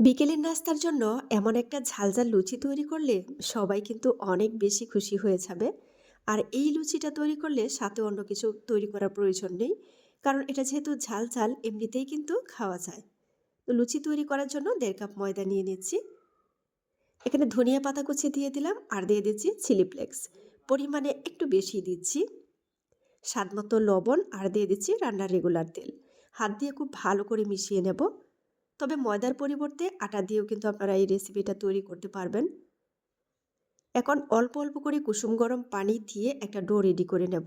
বিকেলের নাস্তার জন্য এমন একটা ঝালঝাল লুচি তৈরি করলে সবাই কিন্তু অনেক বেশি খুশি হয়ে যাবে। আর এই লুচিটা তৈরি করলে সাথে অন্য কিছু তৈরি করার প্রয়োজন নেই, কারণ এটা যেহেতু ঝাল ঝাল এমনিতেই কিন্তু খাওয়া যায়। তো লুচি তৈরি করার জন্য দেড় কাপ ময়দা নিয়ে নিচ্ছি। এখানে ধনিয়া পাতা কুচি দিয়ে দিলাম আর দিয়ে দিচ্ছি চিলি ফ্লেক্স। পরিমাণে একটু বেশি দিচ্ছি। স্বাদ মতো লবণ আর দিয়ে দিচ্ছি রান্নার রেগুলার তেল। হাত দিয়ে খুব ভালো করে মিশিয়ে নেব। তবে ময়দার পরিবর্তে আটা দিয়েও কিন্তু আপনারা এই রেসিপিটা তৈরি করতে পারবেন। এখন অল্প অল্প করে কুসুম গরম পানি দিয়ে একটা ডো রেডি করে নেব।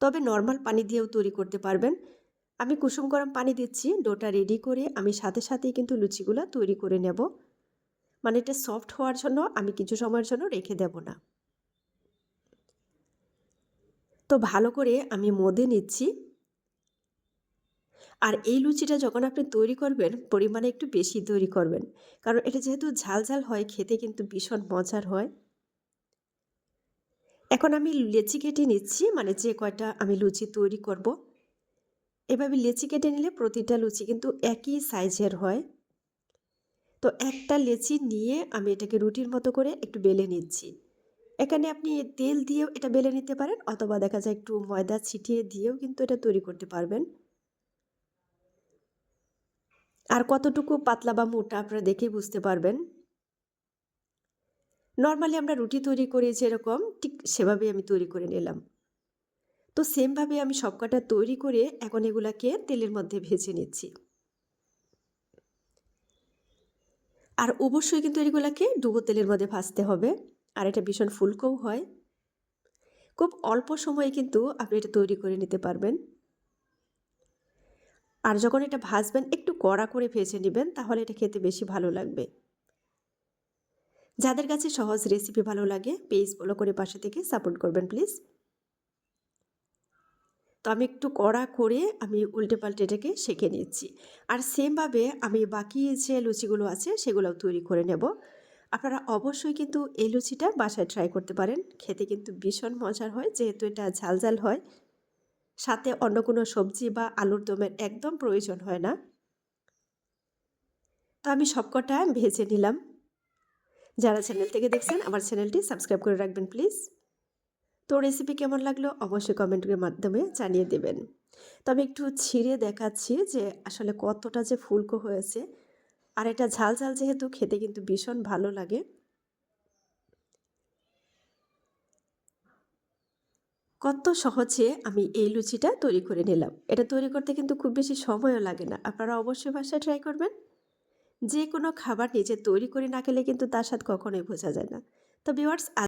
তবে নর্মাল পানি দিয়েও তৈরি করতে পারবেন। আমি কুসুম গরম পানি দিচ্ছি ডোটা রেডি করে আমি সাথে সাথেই কিন্তু লুচিগুলো তৈরি করে নেব। মানে এটা সফট হওয়ার জন্য আমি কিছু সময়ের জন্য রেখে দেব না। তো ভালো করে আমি মদে নিচ্ছি। আর এই লুচিটা যখন আপনি তৈরি করবেন, পরিমাণে একটু বেশি তৈরি করবেন। কারণ এটা যেহেতু ঝাল ঝাল হয়, খেতে কিন্তু ভীষণ মজার হয়। এখন আমি লেচি কেটে নিচ্ছি মানে যে কয়টা আমি লুচি তৈরি করব। এভাবে লেচি কেটে নিলে প্রতিটা লুচি কিন্তু একই সাইজের হয়। তো একটা লেচি নিয়ে আমি এটাকে রুটির মতো করে একটু বেলে নিচ্ছি। এখানে আপনি তেল দিয়েও এটা বেলে নিতে পারেন, অথবা দেখা যায় একটু ময়দা ছিটিয়ে দিয়েও কিন্তু এটা তৈরি করতে পারবেন। আর কতটুকু পাতলা বা মোটা আপনারা দেখেই বুঝতে পারবেন। নর্মালি আমরা রুটি তৈরি করি যেরকম, ঠিক সেভাবেই আমি তৈরি করে নিলাম। তো সেমভাবে আমি সবকটা তৈরি করে এখন এগুলাকে তেলের মধ্যে ভেজে নিচ্ছি। আর অবশ্যই কিন্তু এগুলাকে ডুবো তেলের মধ্যে ভাজতে হবে, আর এটা ভীষণ ফুলকোও হয়। খুব অল্প সময়ে কিন্তু আপনি এটা তৈরি করে নিতে পারবেন। আর যখন এটা ভাজবেন, একটু কড়া করে ভেজে নেবেন, তাহলে এটা খেতে বেশি ভালো লাগবে। যাদের কাছে সহজ রেসিপি ভালো লাগে পেজ ফলো করে পাশে থেকে সাপোর্ট করবেন প্লিজ তো আমি একটু কড়া করে আমি উল্টে পাল্টে এটাকে শেখে নিচ্ছি। আর সেমভাবে আমি বাকি যে লুচিগুলো আছে, সেগুলোও তৈরি করে নেব। আপনারা অবশ্যই কিন্তু এই লুচিটা বাসায় ট্রাই করতে পারেন। খেতে কিন্তু ভীষণ মজার হয়, যেহেতু এটা ঝাল ঝাল হয়। সাথে অন্য কোনো সবজি বা আলুর দমের একদম প্রয়োজন হয় না। তো আমি সবকটা ভেজে নিলাম। যারা চ্যানেল থেকে দেখছেন, আমার চ্যানেলটি সাবস্ক্রাইব করে রাখবেন প্লিজ তো রেসিপি কেমন লাগল অবশ্যই কমেন্টের মাধ্যমে জানিয়ে দেবেন। তো আমি একটু ছিঁড়ে দেখাচ্ছি যে আসলে কতটা যে ফুলকো হয়েছে। আর এটা ঝাল ঝাল যেহেতু, খেতে কিন্তু ভীষণ ভালো লাগে। কত সহজে আমি এই লুচিটা তৈরি করে নিলাম। এটা তৈরি করতে কিন্তু খুব বেশি সময়ও লাগে না। আপনারা অবশ্যই বাসায় ট্রাই করবেন। যে কোনো খাবার নিজে তৈরি করে না খেলে কিন্তু তার স্বাদ কখনোই বোঝা যায় না। তো ভিওয়ার্স